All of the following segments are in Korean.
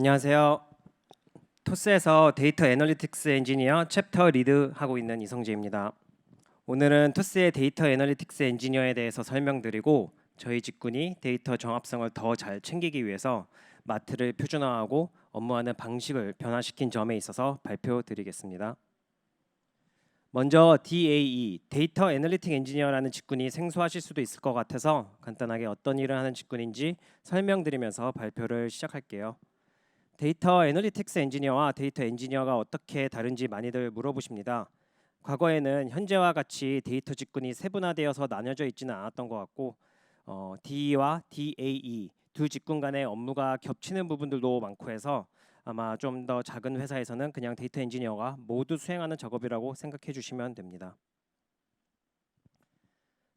안녕하세요. 토스에서 데이터 애널리틱스 엔지니어 챕터 리드 하고 있는 이성재입니다. 오늘은 토스의 데이터 애널리틱스 엔지니어에 대해서 설명드리고 저희 직군이 데이터 정합성을 더 잘 챙기기 위해서 마트를 표준화하고 업무하는 방식을 변화시킨 점에 있어서 발표드리겠습니다. 먼저 DAE 데이터 애널리틱 엔지니어라는 직군이 생소하실 수도 있을 것 같아서 간단하게 어떤 일을 하는 직군인지 설명드리면서 발표를 시작할게요. 데이터 애널리틱스 엔지니어와 데이터 엔지니어가 어떻게 다른지 많이들 물어보십니다. 과거에는 현재와 같이 데이터 직군이 세분화되어서 나뉘어져 있지는 않았던 것 같고 어, DE와 DAE 두 직군 간의 업무가 겹치는 부분들도 많고 해서 아마 좀 더 작은 회사에서는 그냥 데이터 엔지니어가 모두 수행하는 작업이라고 생각해 주시면 됩니다.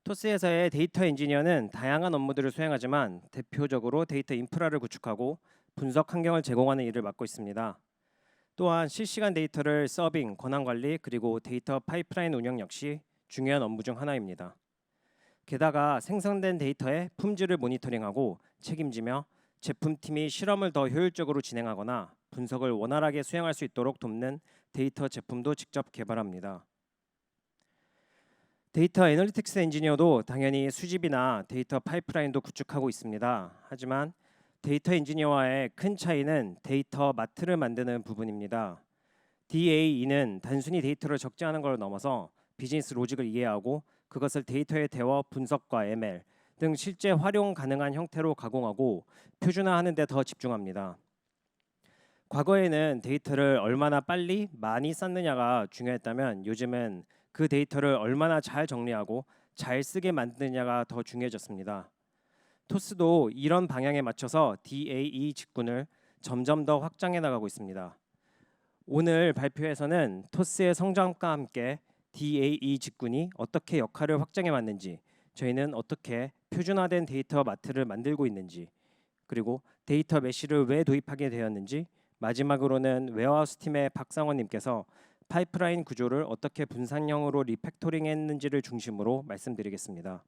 토스에서의 데이터 엔지니어는 다양한 업무들을 수행하지만 대표적으로 데이터 인프라를 구축하고 분석 환경을 제공하는 일을 맡고 있습니다. 또한 실시간 데이터를 서빙, 권한 관리 그리고 데이터 파이프라인 운영 역시 중요한 업무 중 하나입니다. 게다가 생성된 데이터의 품질을 모니터링하고 책임지며 제품팀이 실험을 더 효율적으로 진행하거나 분석을 원활하게 수행할 수 있도록 돕는 데이터 제품도 직접 개발합니다. 데이터 애널리틱스 엔지니어도 당연히 수집이나 데이터 파이프라인도 구축하고 있습니다. 하지만 데이터 엔지니어와의 큰 차이는 데이터 마트를 만드는 부분입니다. DAE는 단순히 데이터를 적재하는 걸 넘어서 비즈니스 로직을 이해하고 그것을 데이터의 대화 분석과 ML 등 실제 활용 가능한 형태로 가공하고 표준화하는 데 더 집중합니다. 과거에는 데이터를 얼마나 빨리 많이 쌓느냐가 중요했다면 요즘은 그 데이터를 얼마나 잘 정리하고 잘 쓰게 만드느냐가 더 중요해졌습니다. 토스도 이런 방향에 맞춰서 DAE 직군을 점점 더 확장해 나가고 있습니다. 오늘 발표에서는 토스의 성장과 함께 DAE 직군이 어떻게 역할을 확장해 왔는지, 저희는 어떻게 표준화된 데이터 마트를 만들고 있는지, 그리고 데이터 메시를 왜 도입하게 되었는지, 마지막으로는 웨어하우스 팀의 박상원님께서 파이프라인 구조를 어떻게 분산형으로 리팩토링했는지를 중심으로 말씀드리겠습니다.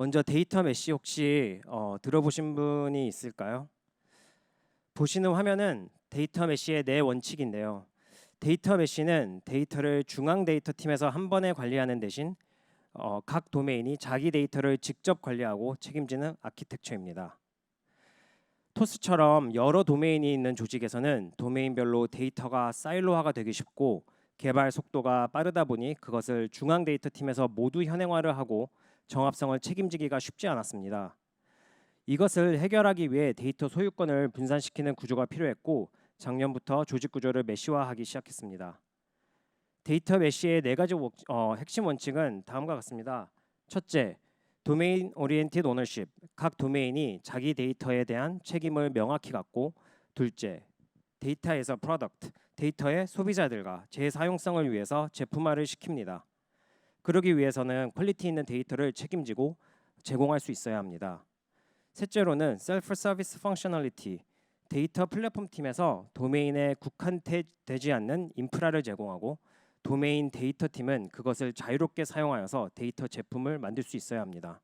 먼저 데이터 메시 혹시 어, 들어보신 분이 있을까요? 보시는 화면은 데이터 메시의 네 원칙인데요. 데이터 메시는 데이터를 중앙 데이터 팀에서 한 번에 관리하는 대신 어, 각 도메인이 자기 데이터를 직접 관리하고 책임지는 아키텍처입니다. 토스처럼 여러 도메인이 있는 조직에서는 도메인별로 데이터가 사일로화가 되기 쉽고 개발 속도가 빠르다 보니 그것을 중앙 데이터 팀에서 모두 현행화를 하고 정합성을 책임지기가 쉽지 않았습니다. 이것을 해결하기 위해 데이터 소유권을 분산시키는 구조가 필요했고 작년부터 조직 구조를 메시화하기 시작했습니다. 데이터 메시의 네 가지 어, 핵심 원칙은 다음과 같습니다. 첫째, 도메인 오리엔티드 오너십. 각 도메인이 자기 데이터에 대한 책임을 명확히 갖고 둘째, 데이터에서 프로덕트. 데이터의 소비자들과 재사용성을 위해서 제품화를 시킵니다. 그러기 위해서는 퀄리티 있는 데이터를 책임지고 제공할 수 있어야 합니다. 셋째로는 셀프 서비스 펑셔널리티. 데이터 플랫폼 팀에서 도메인에 국한되지 않는 인프라를 제공하고 도메인 데이터 팀은 그것을 자유롭게 사용하여서 데이터 제품을 만들 수 있어야 합니다.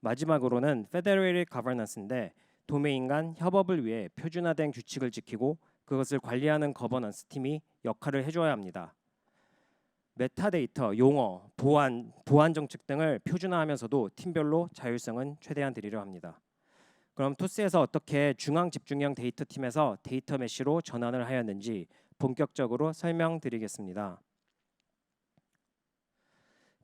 마지막으로는 페데레이트 가버넌스인데 도메인 간 협업을 위해 표준화된 규칙을 지키고 그것을 관리하는 거버넌스 팀이 역할을 해줘야 합니다. 메타데이터, 용어, 보안, 보안 정책 등을 표준화하면서도 팀별로 자율성은 최대한 드리려 합니다. 그럼 토스에서 어떻게 중앙 집중형 데이터 팀에서 데이터 메시로 전환을 하였는지 본격적으로 설명드리겠습니다.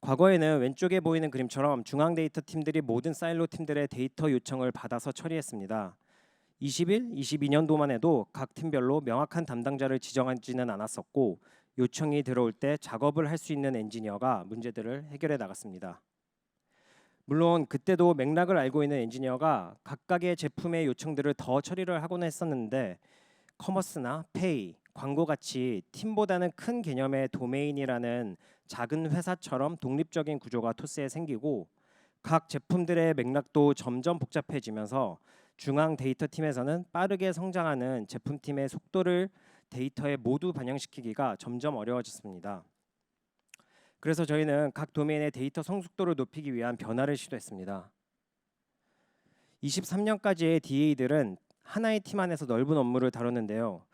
과거에는 왼쪽에 보이는 그림처럼 중앙 데이터 팀들이 모든 사일로 팀들의 데이터 요청을 받아서 처리했습니다. 21, 22년도만 해도 각 팀별로 명확한 담당자를 지정하지는 않았었고 요청이 들어올 때 작업을 할 수 있는 엔지니어가 문제들을 해결해 나갔습니다. 물론 그때도 맥락을 알고 있는 엔지니어가 각각의 제품의 요청들을 더 처리를 하곤 했었는데 커머스나 페이, 광고 같이 팀보다는 큰 개념의 도메인이라는 작은 회사처럼 독립적인 구조가 토스에 생기고 각 제품들의 맥락도 점점 복잡해지면서 중앙 데이터 팀에서는 빠르게 성장하는 제품팀의 속도를 데이터에 모두 반영시키기가 점점 어려워졌습니다. 그래서 저희는 각 도메인의 데이터 성숙도를 높이기 위한 변화를 시도했습니다. 23년까지의 DA들은 하나의 팀 안에서 넓은 업무를 다뤘는데요.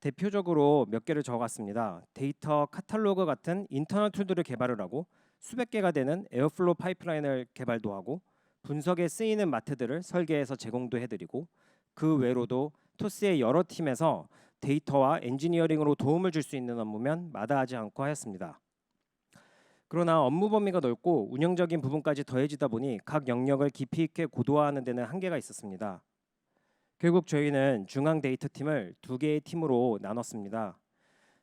대표적으로 몇 개를 적었습니다. 데이터 카탈로그 같은 인터널 툴들을 개발을 하고 수백 개가 되는 에어플로우 파이프라인을 개발도 하고 분석에 쓰이는 마트들을 설계해서 제공도 해드리고 그 외로도 토스의 여러 팀에서 데이터와 엔지니어링으로 도움을 줄 수 있는 업무면 마다하지 않고 하였습니다. 그러나 업무 범위가 넓고 운영적인 부분까지 더해지다 보니 각 영역을 깊이 있게 고도화하는 데는 한계가 있었습니다. 결국 저희는 중앙 데이터 팀을 두 개의 팀으로 나눴습니다.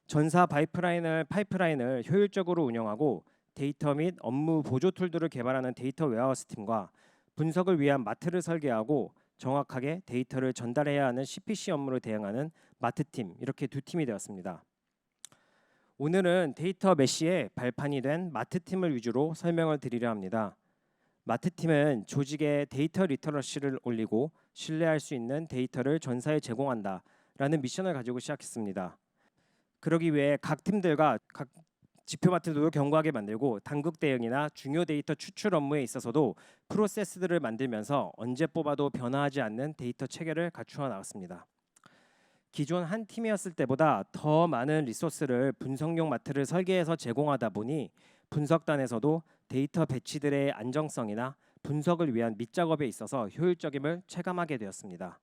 전사 파이프라인을 파이프라인을 효율적으로 운영하고 데이터 및 업무 보조 툴들을 개발하는 데이터 웨어하우스 팀과 분석을 위한 마트를 설계하고 정확하게 데이터를 전달해야 하는 CPC 업무를 대응하는 마트 팀 이렇게 두 팀이 되었습니다. 오늘은 데이터 메시의 발판이 된 마트 팀을 위주로 설명을 드리려 합니다. 마트 팀은 조직의 데이터 리터러시를 올리고 신뢰할 수 있는 데이터를 전사에 제공한다 라는 미션을 가지고 시작했습니다. 그러기 위해 각 팀들과 각 지표 마트도 견고하게 만들고 단국 대응이나 중요 데이터 추출 업무에 있어서도 프로세스들을 만들면서 언제 뽑아도 변화하지 않는 데이터 체계를 갖추어 나갔습니다. 기존 한 팀이었을 때보다 더 많은 리소스를 분석용 마트를 설계해서 제공하다 보니 분석단에서도 데이터 배치들의 안정성이나 분석을 위한 밑작업에 있어서 효율적임을 체감하게 되었습니다.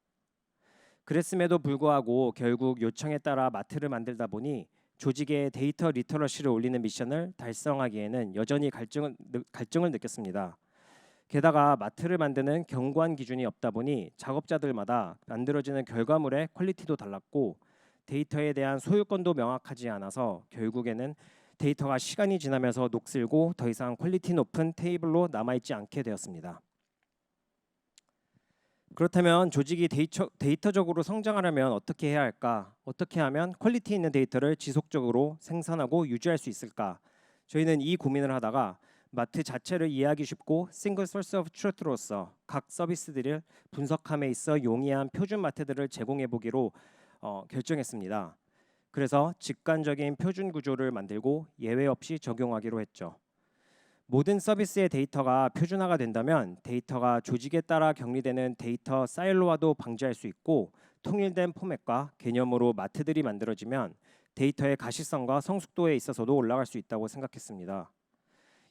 그랬음에도 불구하고 결국 요청에 따라 마트를 만들다 보니 조직의 데이터 리터러시를 올리는 미션을 달성하기에는 여전히 갈증을, 갈증을 느꼈습니다. 게다가 마트를 만드는 경관 기준이 없다 보니 작업자들마다 만들어지는 결과물의 퀄리티도 달랐고 데이터에 대한 소유권도 명확하지 않아서 결국에는 데이터가 시간이 지나면서 녹슬고 더 이상 퀄리티 높은 테이블로 남아있지 않게 되었습니다. 그렇다면 조직이 데이터, 데이터적으로 성장하려면 어떻게 해야 할까? 어떻게 하면 퀄리티 있는 데이터를 지속적으로 생산하고 유지할 수 있을까? 저희는 이 고민을 하다가 마트 자체를 이해하기 쉽고 싱글 소스 오브 트루트로서 각 서비스들을 분석함에 있어 용이한 표준 마트들을 제공해 보기로 어, 결정했습니다. 그래서 직관적인 표준 구조를 만들고 예외 없이 적용하기로 했죠. 모든 서비스의 데이터가 표준화가 된다면 데이터가 조직에 따라 격리되는 데이터 사일로화도 방지할 수 있고 통일된 포맷과 개념으로 마트들이 만들어지면 데이터의 가시성과 성숙도에 있어서도 올라갈 수 있다고 생각했습니다.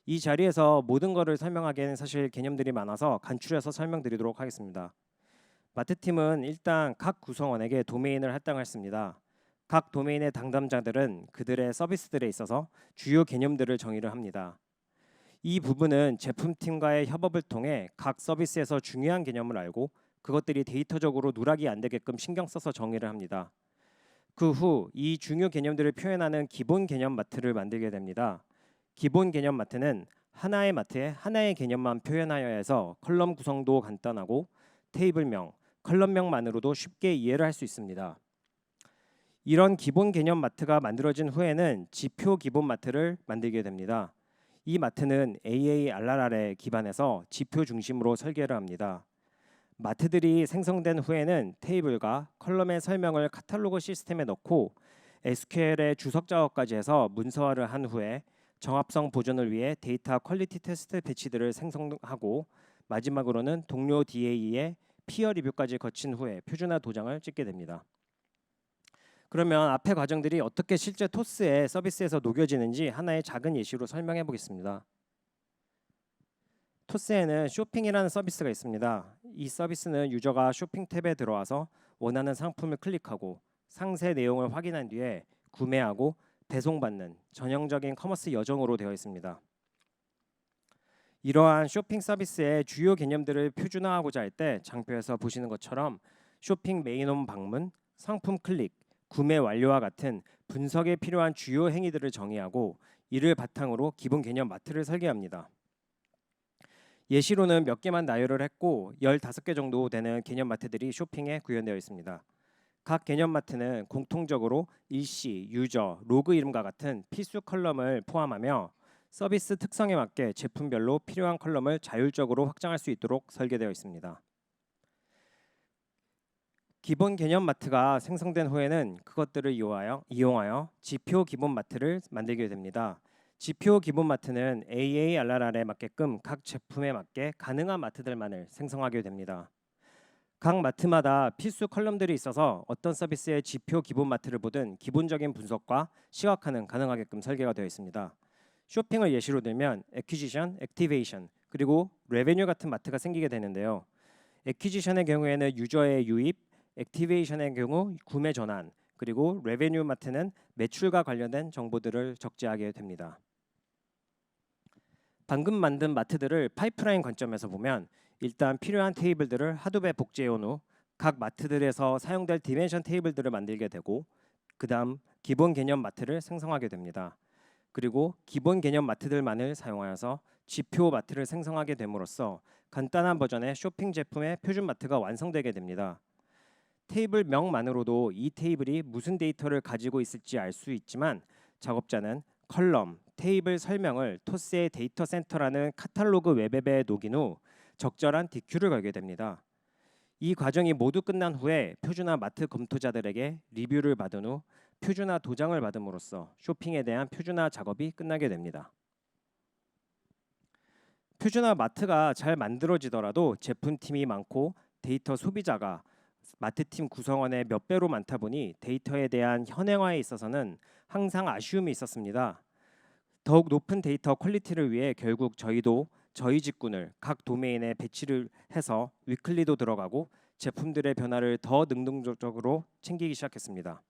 이 자리에서 모든 것을 설명하기에는 사실 개념들이 많아서 간추려서 설명드리도록 하겠습니다. 마트팀은 일단 각 구성원에게 도메인을 할당했습니다. 각 도메인의 담당자들은 그들의 서비스들에 있어서 주요 개념들을 정의를 합니다. 이 부분은 제품팀과의 협업을 통해 각 서비스에서 중요한 개념을 알고 그것들이 데이터적으로 누락이 안 되게끔 신경 써서 정의를 합니다. 그 후 이 중요 개념들을 표현하는 기본 개념 마트를 만들게 됩니다. 기본 개념 마트는 하나의 마트에 하나의 개념만 표현하여 해서 컬럼 구성도 간단하고 테이블명, 컬럼명만으로도 쉽게 이해를 할 수 있습니다. 이런 기본 개념 마트가 만들어진 후에는 지표 기본 마트를 만들게 됩니다. 이 마트는 AARRR에 기반해서 지표 중심으로 설계를 합니다. 마트들이 생성된 후에는 테이블과 컬럼의 설명을 카탈로그 시스템에 넣고 SQL의 주석 작업까지 해서 문서화를 한 후에 정합성 보존을 위해 데이터 퀄리티 테스트 배치들을 생성하고 마지막으로는 동료 DA의 피어 리뷰까지 거친 후에 표준화 도장을 찍게 됩니다. 그러면 앞의 과정들이 어떻게 실제 토스의 서비스에서 녹여지는지 하나의 작은 예시로 설명해 보겠습니다. 토스에는 쇼핑이라는 서비스가 있습니다. 이 서비스는 유저가 쇼핑 탭에 들어와서 원하는 상품을 클릭하고 상세 내용을 확인한 뒤에 구매하고 배송받는 전형적인 커머스 여정으로 되어 있습니다. 이러한 쇼핑 서비스의 주요 개념들을 표준화하고자 할 때 장표에서 보시는 것처럼 쇼핑 메인홈 방문, 상품 클릭, 구매 완료와 같은 분석에 필요한 주요 행위들을 정의하고 이를 바탕으로 기본 개념 마트를 설계합니다. 예시로는 몇 개만 나열을 했고 15개 정도 되는 개념 마트들이 쇼핑에 구현되어 있습니다. 각 개념 마트는 공통적으로 일시, 유저, 로그 이름과 같은 필수 컬럼을 포함하며 서비스 특성에 맞게 제품별로 필요한 컬럼을 자율적으로 확장할 수 있도록 설계되어 있습니다. 기본 개념 마트가 생성된 후에는 그것들을 이용하여, 이용하여 지표 기본 마트를 만들게 됩니다. 지표 기본 마트는 AARR에 맞게끔 각 제품에 맞게 가능한 마트들만을 생성하게 됩니다. 각 마트마다 필수 컬럼들이 있어서 어떤 서비스의 지표 기본 마트를 보든 기본적인 분석과 시각화는 가능하게끔 설계가 되어 있습니다. 쇼핑을 예시로 들면 액퀴지션, 액티베이션, 그리고 레베뉴 같은 마트가 생기게 되는데요. 액퀴지션의 경우에는 유저의 유입, 액티베이션의 경우 구매 전환, 그리고 레베뉴 마트는 매출과 관련된 정보들을 적재하게 됩니다. 방금 만든 마트들을 파이프라인 관점에서 보면 일단 필요한 테이블들을 하드웨어 복제해 온 후 각 마트들에서 사용될 디멘션 테이블들을 만들게 되고 그 다음 기본 개념 마트를 생성하게 됩니다. 그리고 기본 개념 마트들만을 사용하여서 지표 마트를 생성하게 됨으로써 간단한 버전의 쇼핑 제품의 표준 마트가 완성되게 됩니다. 테이블 명만으로도 이 테이블이 무슨 데이터를 가지고 있을지 알 수 있지만 작업자는 컬럼, 테이블 설명을 토스의 데이터 센터라는 카탈로그 웹앱에 녹인 후 적절한 DQ를 걸게 됩니다. 이 과정이 모두 끝난 후에 표준화 마트 검토자들에게 리뷰를 받은 후 표준화 도장을 받음으로써 쇼핑에 대한 표준화 작업이 끝나게 됩니다. 표준화 마트가 잘 만들어지더라도 제품팀이 많고 데이터 소비자가 마트팀 구성원의 몇 배로 많다 보니 데이터에 대한 현행화에 있어서는 항상 아쉬움이 있었습니다. 더욱 높은 데이터 퀄리티를 위해 결국 저희도 저희 직군을 각 도메인에 배치를 해서 위클리도 들어가고 제품들의 변화를 더 능동적으로 챙기기 시작했습니다.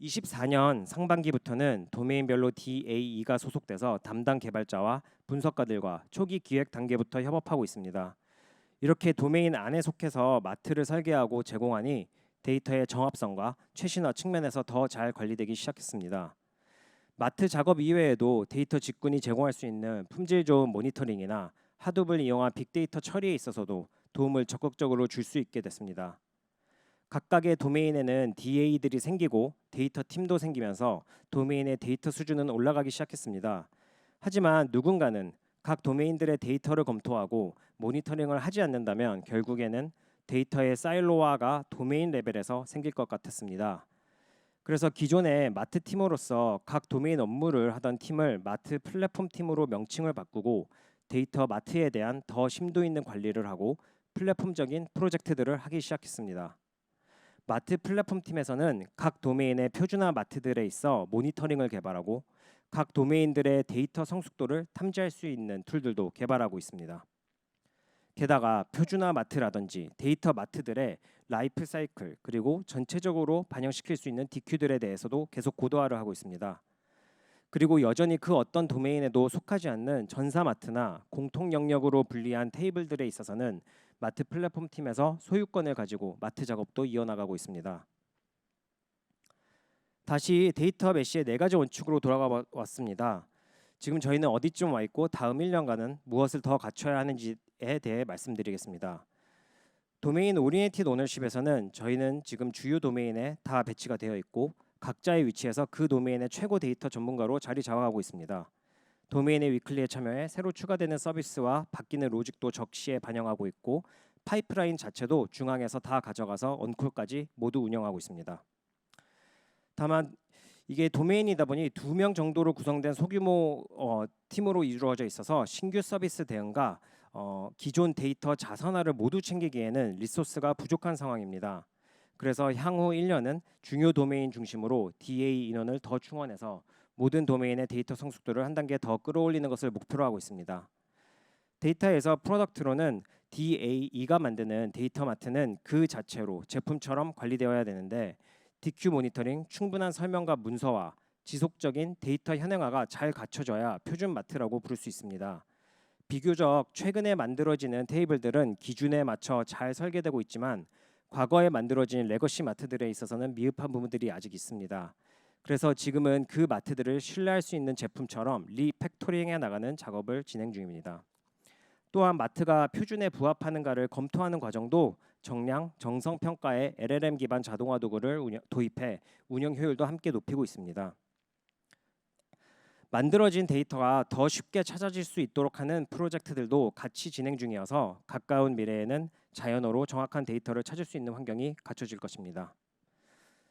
24년 상반기부터는 도메인별로 DAE가 소속돼서 담당 개발자와 분석가들과 초기 기획 단계부터 협업하고 있습니다. 이렇게 도메인 안에 속해서 마트를 설계하고 제공하니 데이터의 정합성과 최신화 측면에서 더 잘 관리되기 시작했습니다. 마트 작업 이외에도 데이터 직군이 제공할 수 있는 품질 좋은 모니터링이나 하둡을 이용한 빅데이터 처리에 있어서도 도움을 적극적으로 줄 수 있게 됐습니다. 각각의 도메인에는 DA들이 생기고 데이터 팀도 생기면서 도메인의 데이터 수준은 올라가기 시작했습니다. 하지만 누군가는 각 도메인들의 데이터를 검토하고 모니터링을 하지 않는다면 결국에는 데이터의 사일로화가 도메인 레벨에서 생길 것 같았습니다. 그래서 기존의 마트 팀으로서 각 도메인 업무를 하던 팀을 마트 플랫폼 팀으로 명칭을 바꾸고 데이터 마트에 대한 더 심도 있는 관리를 하고 플랫폼적인 프로젝트들을 하기 시작했습니다. 마트 플랫폼 팀에서는 각 도메인의 표준화 마트들에 있어 모니터링을 개발하고 각 도메인들의 데이터 성숙도를 탐지할 수 있는 툴들도 개발하고 있습니다. 게다가 표준화 마트라든지 데이터 마트들의 라이프 사이클 그리고 전체적으로 반영시킬 수 있는 DQ들에 대해서도 계속 고도화를 하고 있습니다. 그리고 여전히 그 어떤 도메인에도 속하지 않는 전사 마트나 공통 영역으로 분리한 테이블들에 있어서는 마트 플랫폼 팀에서 소유권을 가지고 마트 작업도 이어나가고 있습니다. 다시 데이터 메시의 네 가지 원칙으로 돌아가 왔습니다. 지금 저희는 어디쯤 와 있고 다음 1년간은 무엇을 더 갖춰야 하는지에 대해 말씀드리겠습니다. 도메인 오리엔티드 오너십에서는 저희는 지금 주요 도메인에 다 배치가 되어 있고 각자의 위치에서 그 도메인의 최고 데이터 전문가로 자리 잡아가고 있습니다. 도메인의 위클리에 참여해 새로 추가되는 서비스와 바뀌는 로직도 적시에 반영하고 있고 파이프라인 자체도 중앙에서 다 가져가서 언콜까지 모두 운영하고 있습니다. 다만 이게 도메인이다 보니 두 명 정도로 구성된 소규모 어, 팀으로 이루어져 있어서 신규 서비스 대응과 어, 기존 데이터 자선화를 모두 챙기기에는 리소스가 부족한 상황입니다. 그래서 향후 1년은 중요 도메인 중심으로 DA 인원을 더 충원해서 모든 도메인의 데이터 성숙도를 한 단계 더 끌어올리는 것을 목표로 하고 있습니다. 데이터에서 프로덕트로는 DAE가 만드는 데이터 마트는 그 자체로 제품처럼 관리되어야 되는데 DQ 모니터링, 충분한 설명과 문서화, 지속적인 데이터 현행화가 잘 갖춰져야 표준 마트라고 부를 수 있습니다. 비교적 최근에 만들어지는 테이블들은 기준에 맞춰 잘 설계되고 있지만 과거에 만들어진 레거시 마트들에 있어서는 미흡한 부분들이 아직 있습니다. 그래서 지금은 그 마트들을 신뢰할 수 있는 제품처럼 리팩토링해 나가는 작업을 진행 중입니다. 또한 마트가 표준에 부합하는가를 검토하는 과정도 정량, 정성 평가에 LLM 기반 자동화 도구를 운영, 도입해 운영 효율도 함께 높이고 있습니다. 만들어진 데이터가 더 쉽게 찾아질 수 있도록 하는 프로젝트들도 같이 진행 중이어서 가까운 미래에는 자연어로 정확한 데이터를 찾을 수 있는 환경이 갖춰질 것입니다.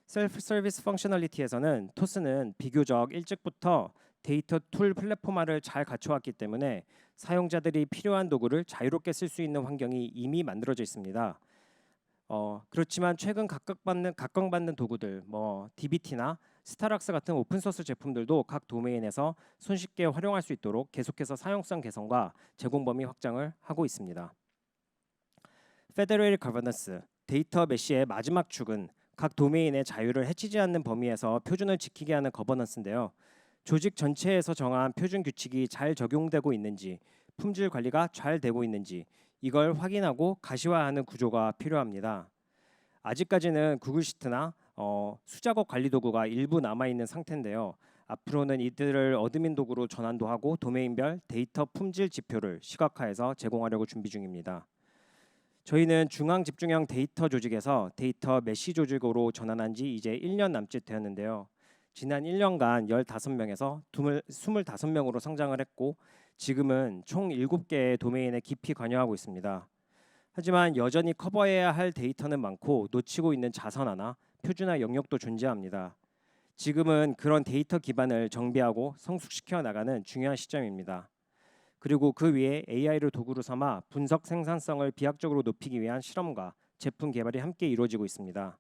셀프 서비스 펑셔널리티에서는 토스는 비교적 일찍부터 데이터 툴 플랫폼화를 잘 갖춰왔기 때문에 사용자들이 필요한 도구를 자유롭게 쓸 수 있는 환경이 이미 만들어져 있습니다. 어, 그렇지만 최근 각광받는 각광받는 도구들 뭐 DBT나 스타락스 같은 오픈 소스 제품들도 각 도메인에서 손쉽게 활용할 수 있도록 계속해서 사용성 개선과 제공 범위 확장을 하고 있습니다. 페더럴 거버넌스 데이터 메시의 마지막 축은 각 도메인의 자유를 해치지 않는 범위에서 표준을 지키게 하는 거버넌스인데요. 조직 전체에서 정한 표준 규칙이 잘 적용되고 있는지, 품질 관리가 잘 되고 있는지 이걸 확인하고 가시화하는 구조가 필요합니다. 아직까지는 구글 시트나 어, 수작업 관리 도구가 일부 남아 있는 상태인데요. 앞으로는 이들을 어드민 도구로 전환도 하고 도메인별 데이터 품질 지표를 시각화해서 제공하려고 준비 중입니다. 저희는 중앙 집중형 데이터 조직에서 데이터 메시 조직으로 전환한 지 이제 1년 남짓 되었는데요. 지난 1년간 15명에서 25명으로 성장을 했고 지금은 총 7개의 도메인에 깊이 관여하고 있습니다. 하지만 여전히 커버해야 할 데이터는 많고 놓치고 있는 자선화나 표준화 영역도 존재합니다. 지금은 그런 데이터 기반을 정비하고 성숙시켜 나가는 중요한 시점입니다. 그리고 그 위에 AI를 도구로 삼아 분석 생산성을 비약적으로 높이기 위한 실험과 제품 개발이 함께 이루어지고 있습니다.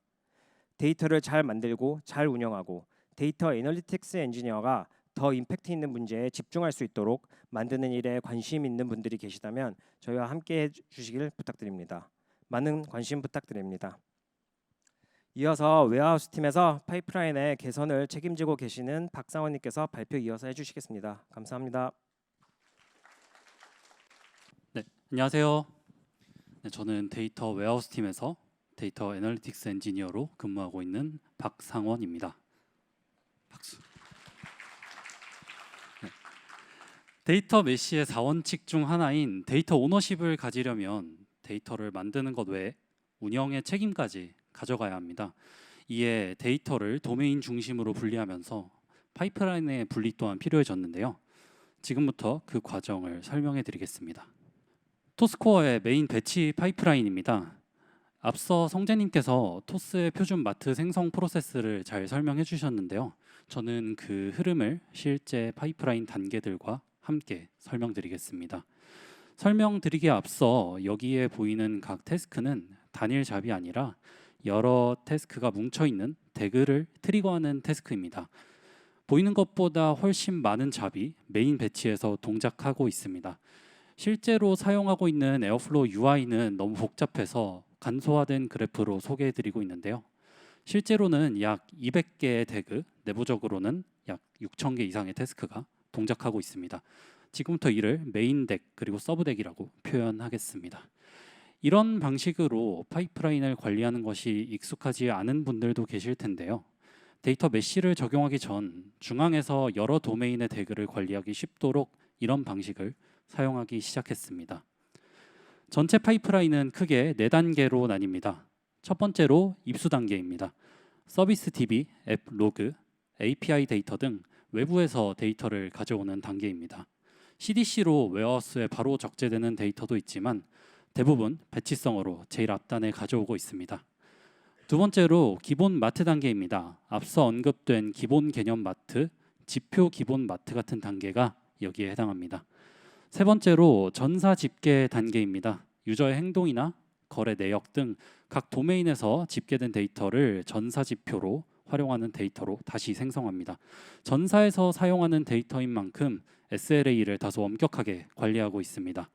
데이터를 잘 만들고 잘 운영하고 데이터 애널리틱스 엔지니어가 더 임팩트 있는 문제에 집중할 수 있도록 만드는 일에 관심 있는 분들이 계시다면 저희와 함께 해주시길 부탁드립니다. 많은 관심 부탁드립니다. 이어서 웨어하우스 팀에서 파이프라인의 개선을 책임지고 계시는 박상원님께서 발표 이어서 해주시겠습니다. 감사합니다. 안녕하세요. 네, 저는 데이터 웨어하우스 팀에서 데이터 애널리틱스 엔지니어로 근무하고 있는 박상원입니다. 박수. 네. 데이터 메시의 4원칙 중 하나인 데이터 오너십을 가지려면 데이터를 만드는 것 외에 운영의 책임까지 가져가야 합니다. 이에 데이터를 도메인 중심으로 분리하면서 파이프라인의 분리 또한 필요해졌는데요. 지금부터 그 과정을 설명해 드리겠습니다. 토스코어의 메인 배치 파이프라인입니다. 앞서 성재님께서 토스의 표준 마트 생성 프로세스를 잘 설명해 주셨는데요. 저는 그 흐름을 실제 파이프라인 단계들과 함께 설명드리겠습니다. 설명드리기에 앞서 여기에 보이는 각 태스크는 단일 잡이 아니라 여러 태스크가 뭉쳐 있는 대그를 트리거하는 태스크입니다. 보이는 것보다 훨씬 많은 잡이 메인 배치에서 동작하고 있습니다. 실제로 사용하고 있는 에어플로우 UI는 너무 복잡해서 간소화된 그래프로 소개해드리고 있는데요. 실제로는 약 200개의 태그, 내부적으로는 약 6,000개 이상의 태스크가 동작하고 있습니다. 지금부터 이를 메인 덱 그리고 서브 덱이라고 표현하겠습니다. 이런 방식으로 파이프라인을 관리하는 것이 익숙하지 않은 분들도 계실 텐데요. 데이터 메시를 적용하기 전 중앙에서 여러 도메인의 대그를 관리하기 쉽도록 이런 방식을 사용하기 시작했습니다. 전체 파이프라인은 크게 네 단계로 나뉩니다. 첫 번째로 입수 단계입니다. 서비스 DB, 앱 로그, API 데이터 등 외부에서 데이터를 가져오는 단계입니다. CDC로 웨어하우스에 바로 적재되는 데이터도 있지만 대부분 배치성으로 제일 앞단에 가져오고 있습니다. 두 번째로 기본 마트 단계입니다. 앞서 언급된 기본 개념 마트, 지표 기본 마트 같은 단계가 여기에 해당합니다. 세 번째로 전사 집계 단계입니다. 유저의 행동이나 거래 내역 등 각 도메인에서 집계된 데이터를 전사 지표로 활용하는 데이터로 다시 생성합니다. 전사에서 사용하는 데이터인 만큼 SLA를 다소 엄격하게 관리하고 있습니다.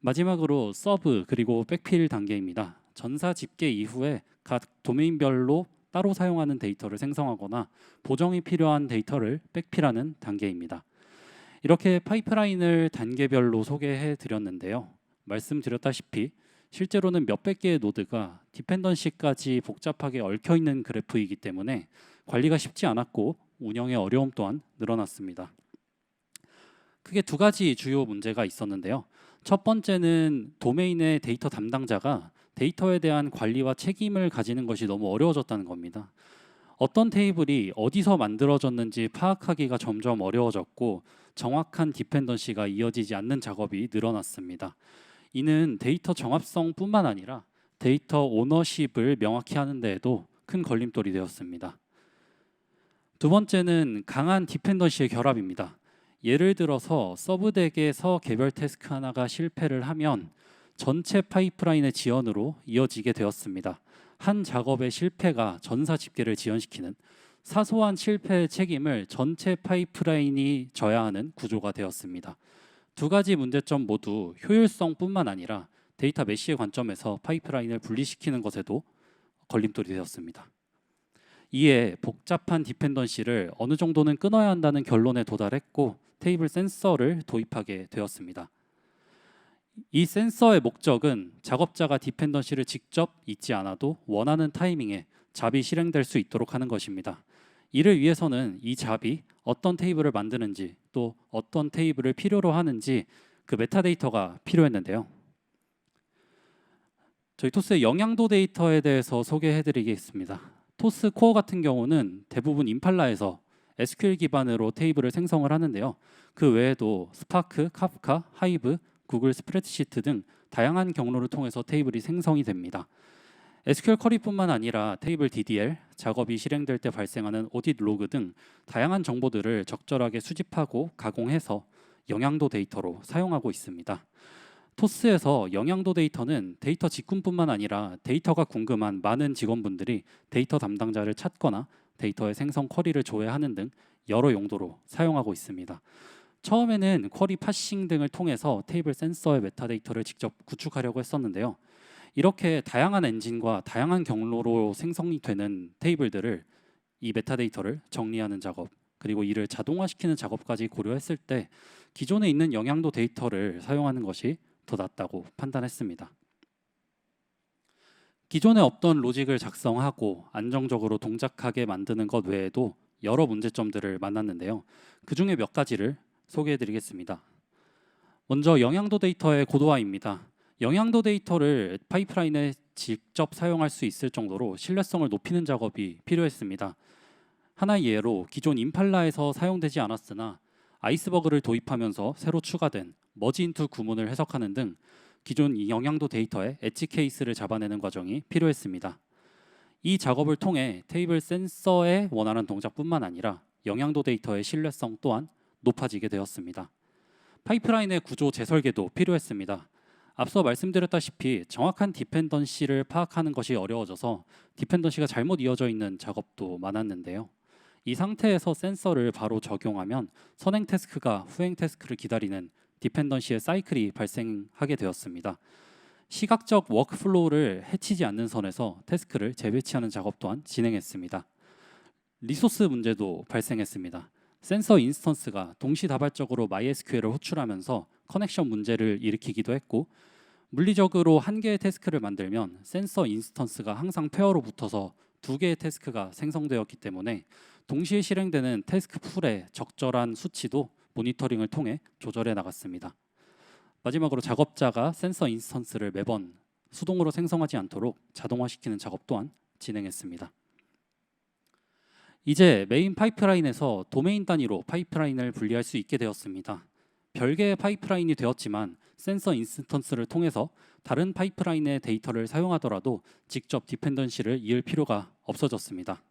마지막으로 서브 그리고 백필 단계입니다. 전사 집계 이후에 각 도메인별로 따로 사용하는 데이터를 생성하거나 보정이 필요한 데이터를 백필하는 단계입니다. 이렇게 파이프라인을 단계별로 소개해 드렸는데요. 말씀드렸다시피 실제로는 몇백 개의 노드가 디펜던시까지 복잡하게 얽혀 있는 그래프이기 때문에 관리가 쉽지 않았고 운영의 어려움 또한 늘어났습니다. 크게 두 가지 주요 문제가 있었는데요. 첫 번째는 도메인의 데이터 담당자가 데이터에 대한 관리와 책임을 가지는 것이 너무 어려워졌다는 겁니다. 어떤 테이블이 어디서 만들어졌는지 파악하기가 점점 어려워졌고 정확한 디펜던시가 이어지지 않는 작업이 늘어났습니다. 이는 데이터 정합성뿐만 아니라 데이터 오너십을 명확히 하는 데에도 큰 걸림돌이 되었습니다. 두 번째는 강한 디펜던시의 결합입니다. 예를 들어서 서브덱에서 개별 태스크 하나가 실패를 하면 전체 파이프라인의 지연으로 이어지게 되었습니다. 한 작업의 실패가 전사 집계를 지연시키는 사소한 실패의 책임을 전체 파이프라인이 져야 하는 구조가 되었습니다. 두 가지 문제점 모두 효율성뿐만 아니라 데이터 메시의 관점에서 파이프라인을 분리시키는 것에도 걸림돌이 되었습니다. 이에 복잡한 디펜던시를 어느 정도는 끊어야 한다는 결론에 도달했고 테이블 센서를 도입하게 되었습니다. 이 센서의 목적은 작업자가 디펜던시를 직접 잊지 않아도 원하는 타이밍에 잡이 실행될 수 있도록 하는 것입니다. 이를 위해서는 이 잡이 어떤 테이블을 만드는지 또 어떤 테이블을 필요로 하는지 그 메타데이터가 필요했는데요. 저희 토스의 영양도 데이터에 대해서 소개해드리겠습니다. 토스 코어 같은 경우는 대부분 임팔라에서 SQL 기반으로 테이블을 생성을 하는데요. 그 외에도 스파크, 카프카, 하이브, 구글 스프레드시트 등 다양한 경로를 통해서 테이블이 생성이 됩니다. SQL 쿼리뿐만 아니라 테이블 DDL, 작업이 실행될 때 발생하는 오딧 로그 등 다양한 정보들을 적절하게 수집하고 가공해서 영양도 데이터로 사용하고 있습니다. 토스에서 영양도 데이터는 데이터 직군뿐만 아니라 데이터가 궁금한 많은 직원분들이 데이터 담당자를 찾거나 데이터의 생성 쿼리를 조회하는 등 여러 용도로 사용하고 있습니다. 처음에는 쿼리 파싱 등을 통해서 테이블 센서의 메타데이터를 직접 구축하려고 했었는데요. 이렇게 다양한 엔진과 다양한 경로로 생성이 되는 테이블들을 이 메타데이터를 정리하는 작업 그리고 이를 자동화시키는 작업까지 고려했을 때 기존에 있는 영양도 데이터를 사용하는 것이 더 낫다고 판단했습니다. 기존에 없던 로직을 작성하고 안정적으로 동작하게 만드는 것 외에도 여러 문제점들을 만났는데요. 그 중에 몇 가지를 소개해 드리겠습니다. 먼저 영양도 데이터의 고도화입니다. 영양도 데이터를 파이프라인에 직접 사용할 수 있을 정도로 신뢰성을 높이는 작업이 필요했습니다. 하나의 예로 기존 임팔라에서 사용되지 않았으나 아이스버그를 도입하면서 새로 추가된 머지인투 구문을 해석하는 등 기존 이 영양도 데이터의 엣지 케이스를 잡아내는 과정이 필요했습니다. 이 작업을 통해 테이블 센서의 원하는 동작뿐만 아니라 영양도 데이터의 신뢰성 또한 높아지게 되었습니다. 파이프라인의 구조 재설계도 필요했습니다. 앞서 말씀드렸다시피 정확한 디펜던시를 파악하는 것이 어려워져서 디펜던시가 잘못 이어져 있는 작업도 많았는데요. 이 상태에서 센서를 바로 적용하면 선행 태스크가 후행 태스크를 기다리는 디펜던시의 사이클이 발생하게 되었습니다. 시각적 워크플로우를 해치지 않는 선에서 태스크를 재배치하는 작업 또한 진행했습니다. 리소스 문제도 발생했습니다. 센서 인스턴스가 동시다발적으로 MySQL을 호출하면서 커넥션 문제를 일으키기도 했고 물리적으로 한 개의 태스크를 만들면 센서 인스턴스가 항상 페어로 붙어서 두 개의 태스크가 생성되었기 때문에 동시에 실행되는 태스크 풀의 적절한 수치도 모니터링을 통해 조절해 나갔습니다. 마지막으로 작업자가 센서 인스턴스를 매번 수동으로 생성하지 않도록 자동화시키는 작업 또한 진행했습니다. 이제 메인 파이프라인에서 도메인 단위로 파이프라인을 분리할 수 있게 되었습니다. 별개의 파이프라인이 되었지만 센서 인스턴스를 통해서 다른 파이프라인의 데이터를 사용하더라도 직접 디펜던시를 이을 필요가 없어졌습니다.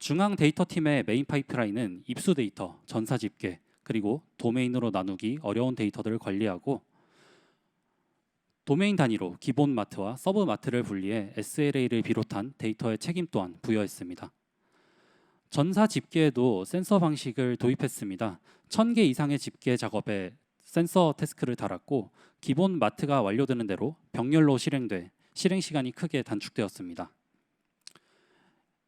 중앙 데이터 팀의 메인 파이프라인은 입수 데이터, 전사 집계, 그리고 도메인으로 나누기 어려운 데이터들을 관리하고 도메인 단위로 기본 마트와 서브 마트를 분리해 SLA를 비롯한 데이터의 책임 또한 부여했습니다. 전사 집계에도 센서 방식을 도입했습니다. 1000개 이상의 집계 작업에 센서 태스크를 달았고 기본 마트가 완료되는 대로 병렬로 실행돼 실행 시간이 크게 단축되었습니다.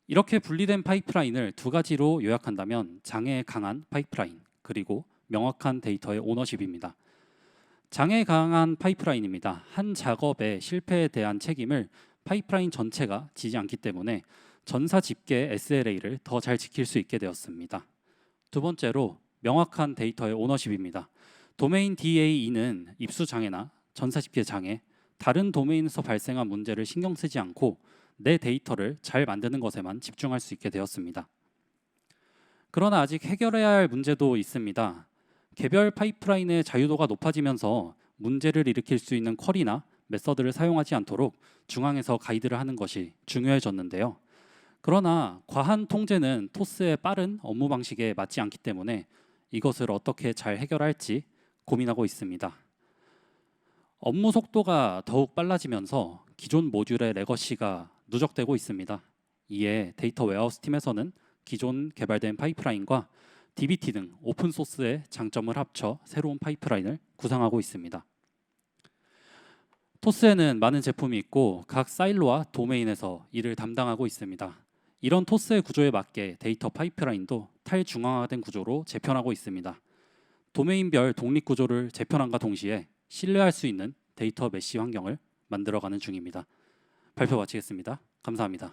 이렇게 분리된 파이프라인을 두 가지로 요약한다면 장애에 강한 파이프라인 그리고 명확한 데이터의 오너십입니다. 장애 강한 파이프라인입니다. 한 작업의 실패에 대한 책임을 파이프라인 전체가 지지 않기 때문에 전사 집계 SLA를 더 잘 지킬 수 있게 되었습니다. 두 번째로 명확한 데이터의 오너십입니다. 도메인 DAE는 입수 장애나 전사 집계 장애, 다른 도메인에서 발생한 문제를 신경 쓰지 않고 내 데이터를 잘 만드는 것에만 집중할 수 있게 되었습니다. 그러나 아직 해결해야 할 문제도 있습니다. 개별 파이프라인의 자유도가 높아지면서 문제를 일으킬 수 있는 쿼리나 메서드를 사용하지 않도록 중앙에서 가이드를 하는 것이 중요해졌는데요. 그러나 과한 통제는 토스의 빠른 업무 방식에 맞지 않기 때문에 이것을 어떻게 잘 해결할지 고민하고 있습니다. 업무 속도가 더욱 빨라지면서 기존 모듈의 레거시가 누적되고 있습니다. 이에 데이터 웨어하우스 팀에서는 기존 개발된 파이프라인과 DBT 등 오픈 소스의 장점을 합쳐 새로운 파이프라인을 구상하고 있습니다. 토스에는 많은 제품이 있고 각 사일로와 도메인에서 이를 담당하고 있습니다. 이런 토스의 구조에 맞게 데이터 파이프라인도 탈중앙화된 구조로 재편하고 있습니다. 도메인별 독립 구조를 재편함과 동시에 신뢰할 수 있는 데이터 메시 환경을 만들어가는 중입니다. 발표 마치겠습니다. 감사합니다.